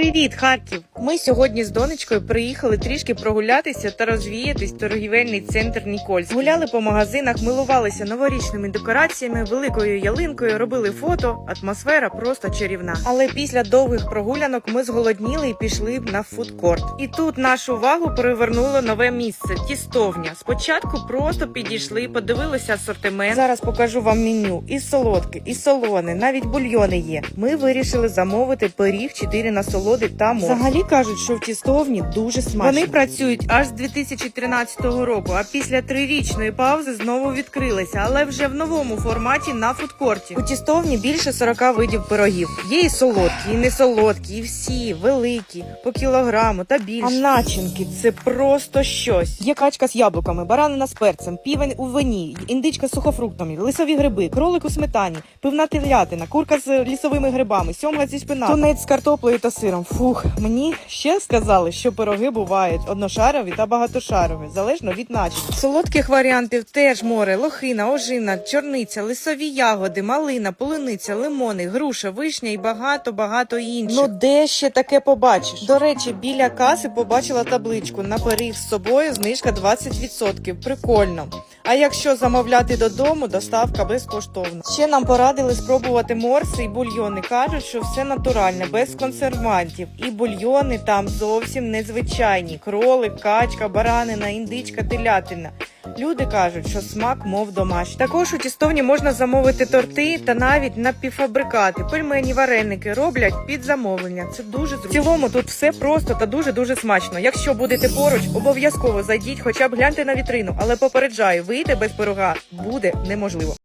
Привіт, Харків! Ми сьогодні з донечкою приїхали трішки прогулятися та розвіятись в торгівельний центр Нікольськ. Гуляли по магазинах, милувалися новорічними декораціями, великою ялинкою, робили фото. Атмосфера просто чарівна. Але після довгих прогулянок ми зголодніли і пішли на фудкорт. І тут нашу увагу привернуло нове місце тістовня. Спочатку просто підійшли, подивилися асортимент. Зараз покажу вам меню. І солодке, і солоне, навіть бульйони є. Ми вирішили замовити пиріг, 4 насолоди та морс. Взагалі кажуть, що в тістовні дуже смачно. Вони працюють аж з 2013 року, а після трирічної паузи знову відкрилися, але вже в новому форматі на фудкорті. У тістовні більше 40 видів пирогів. Є і солодкі, і не солодкі, і всі великі, по кілограму та більше. А начинки це просто щось. Є качка з яблуками, баранина з перцем, півень у вині, індичка з сухофруктами, лисові гриби, кролик у сметані, пивна телятина, курка з лісовими грибами, сьомга зі шпинатом, тунець з картоплею та сиром. Фух, мені ще сказали, що пироги бувають одношарові та багатошарові, залежно від начинки. Солодких варіантів теж море, лохина, ожина, чорниця, лисові ягоди, малина, полуниця, лимони, груша, вишня і багато багато інших. Ну де ще таке побачиш? До речі, біля каси побачила табличку на пиріг з собою знижка 20%. Прикольно. А якщо замовляти додому, доставка безкоштовна. Ще нам порадили спробувати морси і бульйони. кажуть, що все натуральне, без консервантів. І бульйони там зовсім незвичайні: кролик, качка, баранина, індичка, телятина. Люди кажуть, що смак, мов домашній. Також у тістовні можна замовити торти та навіть напівфабрикати, пельмені, вареники роблять під замовлення. Це дуже зручно. В цілому тут все просто та дуже дуже смачно. Якщо будете поруч, обов'язково зайдіть, хоча б гляньте на вітрину, але попереджаю, вийти без пирога буде неможливо.